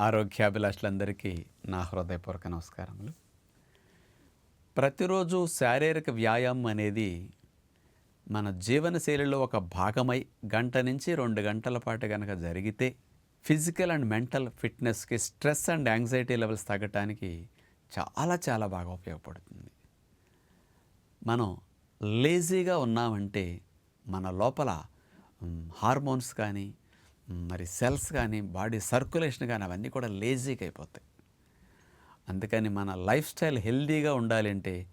ఆరోగ్యాభిలాషులందరికీ నా హృదయపూర్వక నమస్కారములు. ప్రతిరోజు శారీరక వ్యాయామం అనేది మన జీవనశైలిలో ఒక భాగమై గంట నుంచి రెండు గంటల పాటు కనుక జరిగితే ఫిజికల్ అండ్ మెంటల్ ఫిట్నెస్కి స్ట్రెస్ అండ్ యాంగ్జైటీ లెవెల్స్ తగ్గటానికి చాలా చాలా బాగా ఉపయోగపడుతుంది. మనం లేజీగా ఉన్నామంటే మన లోపల హార్మోన్స్ కానీ మరి సెల్స్ కానీ బాడీ సర్క్యులేషన్ కానీ అవన్నీ కూడా లేజీగా అయిపోతాయి. అందుకని మన లైఫ్ స్టైల్ హెల్దీగా ఉండాలంటే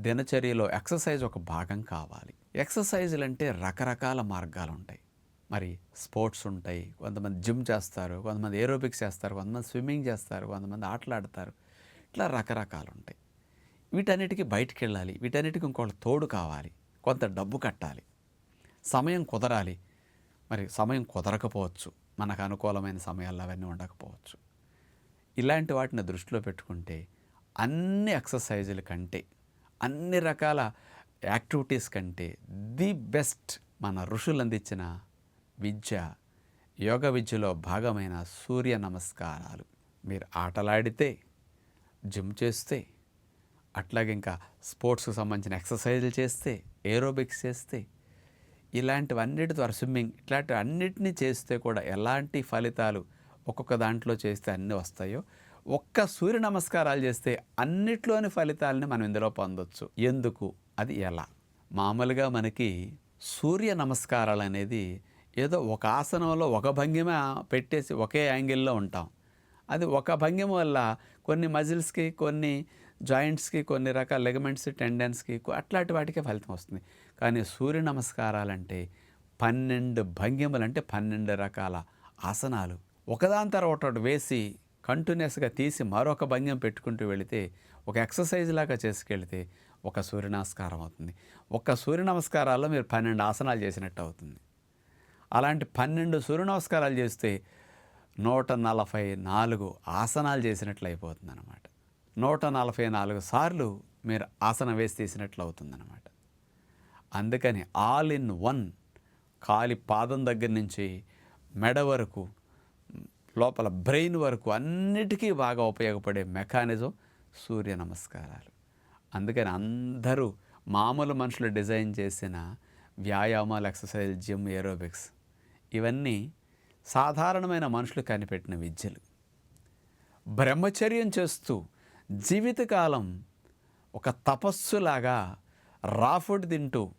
దినచర్యలో ఎక్సర్సైజ్ ఒక భాగం కావాలి. ఎక్సర్సైజులు అంటే రకరకాల మార్గాలు ఉంటాయి. మరి స్పోర్ట్స్ ఉంటాయి కొంతమంది జిమ్ చేస్తారు కొంతమంది ఏరోబిక్స్ చేస్తారు కొంతమంది స్విమ్మింగ్ చేస్తారు కొంతమంది ఆటలాడతారు. ఇట్లా రకరకాలు ఉంటాయి. వీటన్నిటికీ బయటికి వెళ్ళాలి. వీటన్నిటికీ ఇంకోటి తోడు కావాలి. కొంత డబ్బు కట్టాలి. సమయం కుదరాలి. మరి సమయం కుదరకపోవచ్చు. మనకు అనుకూలమైన సమయాల్లో అవన్నీ ఉండకపోవచ్చు. ఇలాంటి వాటిని దృష్టిలో పెట్టుకుంటే అన్ని ఎక్సర్సైజుల కంటే అన్ని రకాల యాక్టివిటీస్ కంటే ది బెస్ట్ మన ఋషులు అందించిన విద్య యోగ విద్యలో భాగమైన సూర్య నమస్కారాలు. మీరు ఆటలాడితే జిమ్ చేస్తే అట్లాగే ఇంకా స్పోర్ట్స్కి సంబంధించిన ఎక్సర్సైజులు చేస్తే ఏరోబిక్స్ చేస్తే ఇలాంటివన్నిటి ద్వారా స్విమ్మింగ్ ఇట్లాంటి అన్నిటినీ చేస్తే కూడా ఎలాంటి ఫలితాలు ఒక్కొక్క దాంట్లో చేస్తే అన్నీ వస్తాయో ఒక్క సూర్య నమస్కారాలు చేస్తే అన్నిట్లోని ఫలితాలని మనం ఇందులో పొందొచ్చు. ఎందుకు? అది ఎలా? మామూలుగా మనకి సూర్య నమస్కారాలు అనేది ఏదో ఒక ఆసనంలో ఒక భంగిమ పెట్టేసి ఒకే యాంగిల్లో ఉంటాం. అది ఒక భంగిమ వల్ల కొన్ని మజిల్స్కి కొన్ని జాయింట్స్కి కొన్ని రకాల లెగమెంట్స్ టెండెన్స్కి అట్లాంటి వాటికే ఫలితం వస్తుంది. కానీ సూర్య నమస్కారాలంటే పన్నెండు భంగిమలు అంటే పన్నెండు రకాల ఆసనాలు. ఒకదాని తర్వాత ఒకటి వేసి కంటిన్యూస్గా తీసి మరొక భంగ్యం పెట్టుకుంటూ వెళితే ఒక ఎక్సర్సైజ్ లాగా చేసుకెళ్తే ఒక సూర్య నమస్కారం అవుతుంది. ఒక సూర్య నమస్కారాల్లో మీరు పన్నెండు ఆసనాలు చేసినట్టు అవుతుంది. అలాంటి పన్నెండు సూర్య నమస్కారాలు చేస్తే నూట నలభై నాలుగు ఆసనాలు చేసినట్లు అయిపోతుంది అన్నమాట నూట నలభై నాలుగు సార్లు మీరు ఆసనం వేసి తీసినట్లు అవుతుందన్నమాట అందుకని ఆల్ ఇన్ వన్ కాలి పాదం దగ్గర నుంచి మెడ వరకు లోపల బ్రెయిన్ వరకు అన్నిటికీ బాగా ఉపయోగపడే మెకానిజం సూర్య నమస్కారాలు. అందుకని అందరూ మామూలు మనుషులు డిజైన్ చేసిన వ్యాయామాలు ఎక్సర్సైజ్ జిమ్ ఏరోబిక్స్ ఇవన్నీ సాధారణమైన మనుషులు కనిపెట్టిన విద్యలు. బ్రహ్మచర్యం చేస్తూ జీవితకాలం ఒక తపస్సులాగా రాఫుడ్ తింటూ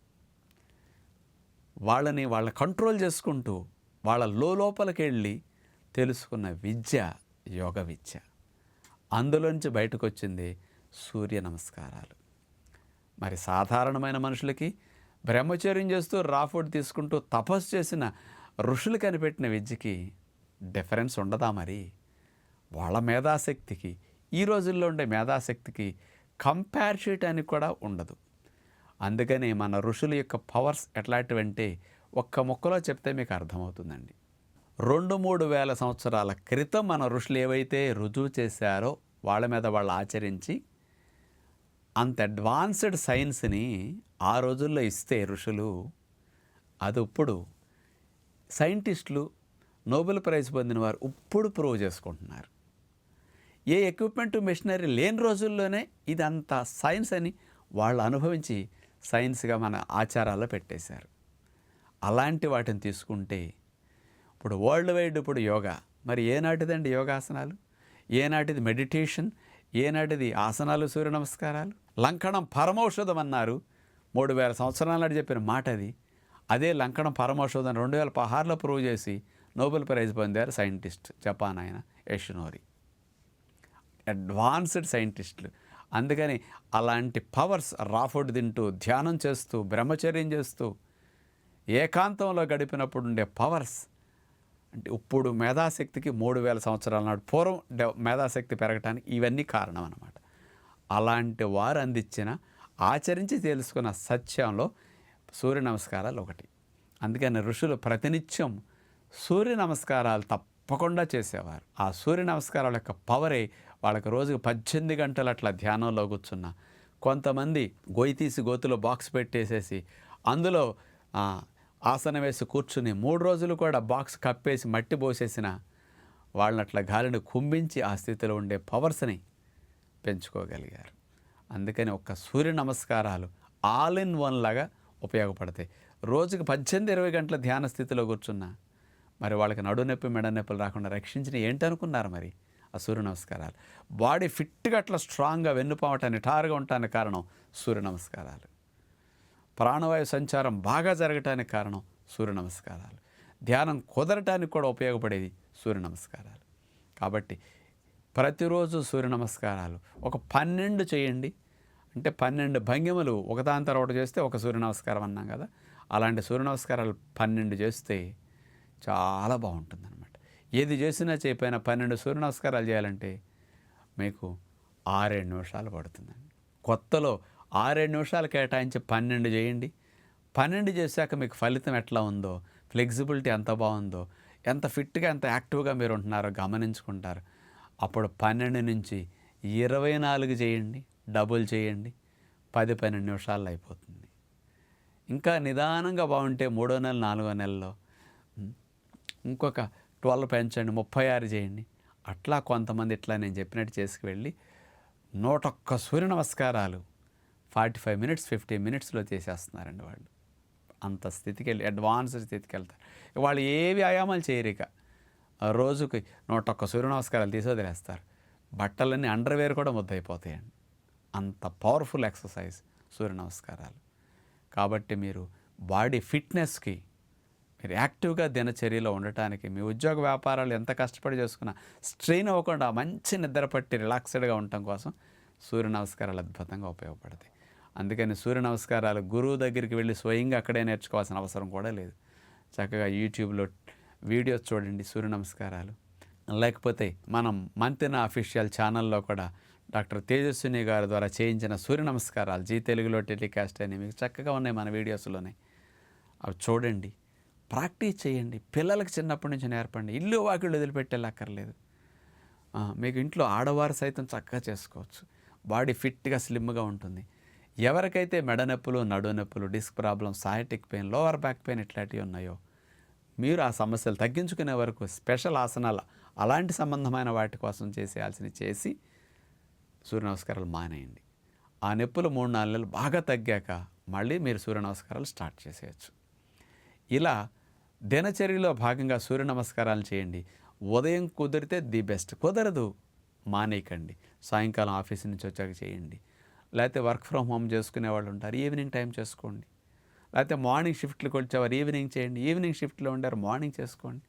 వాళ్ళని వాళ్ళ కంట్రోల్ చేసుకుంటూ వాళ్ళ లోపలికి వెళ్ళి తెలుసుకున్న విద్య యోగ విద్య. అందులోంచి బయటకు వచ్చింది సూర్య నమస్కారాలు. మరి సాధారణమైన మనుషులకి బ్రహ్మచర్యం చేస్తూ రాఫుడ్ తీసుకుంటూ తపస్సు చేసిన ఋషులు కనిపెట్టిన విద్యకి డిఫరెన్స్ ఉండదా మరి? వాళ్ళ మేధాశక్తికి ఈ రోజుల్లో ఉండే మేధాశక్తికి కంపేర్ అని కూడా ఉండదు. అందుకనే మన ఋషుల యొక్క పవర్స్ ఎట్లాంటివంటే ఒక్క ముక్కలో చెప్తే మీకు అర్థమవుతుందండి. రెండు మూడు వేల సంవత్సరాల క్రితం మన ఋషులు ఏవైతే రుజువు చేశారో వాళ్ళ మీద వాళ్ళు ఆచరించి అంత అడ్వాన్స్డ్ సైన్స్ని ఆ రోజుల్లో ఇస్తే ఋషులు అది ఇప్పుడు సైంటిస్టులు నోబెల్ ప్రైజ్ పొందిన వారు ఇప్పుడు ప్రూవ్ చేసుకుంటున్నారు. ఏ ఎక్విప్మెంట్ మిషనరీ లేని రోజుల్లోనే ఇదంతా సైన్స్ అని వాళ్ళు అనుభవించి సైన్స్గా మన ఆచారాల్లో పెట్టేశారు. అలాంటి వాటిని తీసుకుంటే ఇప్పుడు వరల్డ్ వైడ్ ఇప్పుడు యోగా. మరి ఏనాటిదండి యోగాసనాలు? ఏనాటిది మెడిటేషన్? ఏనాటిది ఆసనాలు సూర్య నమస్కారాలు? లంకణం పరమౌషధం అన్నారు. మూడు వేల సంవత్సరాల నాటి చెప్పిన మాట అది. అదే లంకణం పరమౌషధం రెండు వేల పదహారులో ప్రూవ్ చేసి నోబెల్ ప్రైజ్ పొందారు సైంటిస్ట్ జపాన్ ఆయన యషినోరి. అడ్వాన్స్డ్ సైంటిస్టులు. అందుకని అలాంటి పవర్స్ రాఫుడ్ తింటూ ధ్యానం చేస్తూ బ్రహ్మచర్యం చేస్తూ ఏకాంతంలో గడిపినప్పుడు ఉండే పవర్స్. అంటే ఇప్పుడు మేధాశక్తికి మూడు వేల సంవత్సరాల నాడు పూర్వం మేధాశక్తి పెరగటానికి ఇవన్నీ కారణం అన్నమాట అలాంటి వారు అందించిన ఆచరించి తెలుసుకున్న సత్యంలో సూర్య నమస్కారాలు ఒకటి. అందుకని ఋషులు ప్రతినిత్యం సూర్య నమస్కారాలు తప్పకుండా చేసేవారు. ఆ సూర్య నమస్కారాల యొక్క పవరే వాళ్ళకి రోజుకు పద్దెనిమిది గంటలు అట్లా ధ్యానంలో కూర్చున్నా. కొంతమంది గొయ్యి తీసి గోతులో బాక్స్ పెట్టేసేసి అందులో ఆసనం వేసి కూర్చుని మూడు రోజులు కూడా బాక్స్ కప్పేసి మట్టి పోసేసిన వాళ్ళని అట్లా గాలిని కుంభించి ఆ స్థితిలో ఉండే పవర్స్ని పెంచుకోగలిగారు. అందుకని ఒక్క సూర్య నమస్కారాలు ఆల్ ఇన్ వన్ లాగా ఉపయోగపడతాయి. రోజుకి పద్దెనిమిది ఇరవై గంటల ధ్యాన స్థితిలో కూర్చున్నా. మరి వాళ్ళకి నడునొప్పి మెడ నొప్పులు రాకుండా రక్షించిన ఏంటనుకున్నారు మరి? ఆ సూర్య నమస్కారాలు. బాడీ ఫిట్గా అట్లా స్ట్రాంగ్గా వెన్నుపోవటం టారుగా ఉండటానికి కారణం సూర్య నమస్కారాలు. ప్రాణవాయు సంచారం బాగా జరగటానికి కారణం సూర్య నమస్కారాలు. ధ్యానం కుదరటానికి కూడా ఉపయోగపడేది సూర్య నమస్కారాలు. కాబట్టి ప్రతిరోజు సూర్య నమస్కారాలు. ఒక పన్నెండు చేయండి. అంటే పన్నెండు భంగిమలు ఒకదాని తర్వాత చేస్తే ఒక సూర్య నమస్కారం అన్నాం కదా. అలాంటి సూర్య నమస్కారాలు పన్నెండు చేస్తే చాలా బాగుంటుంది ఏది చేసినా చేయపోయినా పన్నెండు సూర్య నమస్కారాలు చేయాలంటే మీకు ఆరేడు నిమిషాలు పడుతుందండి. కొత్తలో ఆరేడు నిమిషాలు కేటాయించి పన్నెండు చేయండి. పన్నెండు చేశాక మీకు ఫలితం ఎట్లా ఉందో ఫ్లెక్సిబిలిటీ ఎంత బాగుందో ఎంత ఫిట్గా ఎంత యాక్టివ్గా మీరు ఉంటున్నారో గమనించుకుంటారు. అప్పుడు పన్నెండు నుంచి ఇరవై నాలుగు చేయండి డబుల్ చేయండి పది పన్నెండు నిమిషాల్లో అయిపోతుంది. ఇంకా నిదానంగా బాగుంటే మూడో నెల నాలుగో నెలలో ఇంకొక ట్వెల్వ్ పెంచండి ముప్పై ఆరు చేయండి. అట్లా కొంతమంది ఇట్లా నేను చెప్పినట్టు చేసుకువెళ్ళి నూటొక్క సూర్య నమస్కారాలు ఫార్టీ ఫైవ్ మినిట్స్ ఫిఫ్టీ మినిట్స్లో చేసేస్తున్నారండి వాళ్ళు. అంత స్థితికి వెళ్ళి అడ్వాన్స్ స్థితికి వెళ్తారు వాళ్ళు ఏ వ్యాయామాలు చేయరిక ఆ రోజుకి నూటొక్క సూర్య నమస్కారాలు తీసి వదిలేస్తారు. బట్టలన్నీ అండర్వేర్ కూడా ముద్దయిపోతాయండి. అంత పవర్ఫుల్ ఎక్సర్సైజ్ సూర్య నమస్కారాలు. కాబట్టి మీరు బాడీ ఫిట్నెస్కి మీరు యాక్టివ్గా దినచర్యలో ఉండటానికి మీ ఉద్యోగ వ్యాపారాలు ఎంత కష్టపడి చేసుకున్నా స్ట్రెయిన్ అవ్వకుండా మంచి నిద్ర పట్టి రిలాక్స్డ్గా ఉండటం కోసం సూర్య నమస్కారాలు అద్భుతంగా ఉపయోగపడతాయి. అందుకని సూర్య నమస్కారాలు గురువు దగ్గరికి వెళ్ళి స్వయంగా అక్కడే నేర్చుకోవాల్సిన అవసరం కూడా లేదు. చక్కగా యూట్యూబ్లో వీడియోస్ చూడండి సూర్య నమస్కారాలు. లేకపోతే మనం మంతెన అఫీషియల్ ఛానల్లో కూడా డాక్టర్ తేజస్విని గారి ద్వారా చేయించిన సూర్య నమస్కారాలు జీ తెలుగులో టెలికాస్ట్ అని మీకు చక్కగా ఉన్నాయి మన వీడియోస్లోనే. అవి చూడండి. ప్రాక్టీస్ చేయండి. పిల్లలకు చిన్నప్పటి నుంచి నేర్పండి. ఇల్లు వాకిళ్ళు వదిలిపెట్టేలాక్కర్లేదు మీకు ఇంట్లో ఆడవారు సైతం చక్కగా చేసుకోవచ్చు. బాడీ ఫిట్గా స్లిమ్గా ఉంటుంది. ఎవరికైతే మెడ నొప్పులు నడు నొప్పులు disc problem sciatic pain lower back pain ఇట్లాంటివి ఉన్నాయో మీరు ఆ సమస్యలు తగ్గించుకునే వరకు స్పెషల్ ఆసనాలు అలాంటి సంబంధమైన వాటి కోసం చేసేయాల్సిన చేసి సూర్య నమస్కారాలు మానేయండి. ఆ నొప్పులు మూడు నాలుగు నెలలు బాగా తగ్గాక మళ్ళీ మీరు సూర్య నమస్కారాలు స్టార్ట్ చేసేయచ్చు. ఇలా దినచర్యలో భాగంగా సూర్య నమస్కారాలు చేయండి. ఉదయం కుదిరితే ది బెస్ట్. కుదరదు మానేయకండి. సాయంకాలం ఆఫీస్ నుంచి వచ్చాక చేయండి. లేకపోతే వర్క్ ఫ్రమ్ హోమ్ చేసుకునే వాళ్ళు ఉంటారు. ఈవినింగ్ టైం చేసుకోండి. లేకపోతే మార్నింగ్ షిఫ్ట్లకు వచ్చేవారు ఈవినింగ్ చేయండి. ఈవినింగ్ షిఫ్ట్లో ఉండారు మార్నింగ్ చేసుకోండి.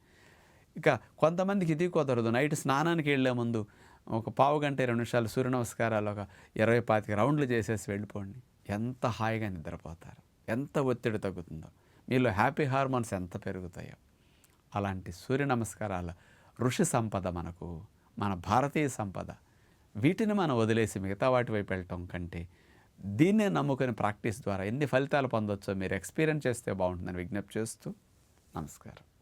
ఇక కొంతమందికి ఇది కుదరదు. నైట్ స్నానానికి వెళ్ళే ముందు ఒక పావు గంట ఇరవై నిమిషాలు సూర్య నమస్కారాలు ఒక ఇరవై పాతిక రౌండ్లు చేసేసి వెళ్ళిపోండి. ఎంత హాయిగా నిద్రపోతారు? ఎంత ఒత్తిడి తగ్గుతుందో. మీలో హ్యాపీ హార్మోన్స్ ఎంత పెరుగుతాయో. అలాంటి సూర్య నమస్కారాల ఋషి సంపద మనకు మన భారతీయ సంపద వీటిని మనం వదిలేసి మిగతా వాటి వైపు వెళ్ళటం కంటే దీన్నే నమ్ముకుని ప్రాక్టీస్ ద్వారా ఎన్ని ఫలితాలు పొందొచ్చో మీరు ఎక్స్పీరియన్స్ చేస్తే బాగుంటుందని విజ్ఞప్తి చేస్తూ నమస్కారం.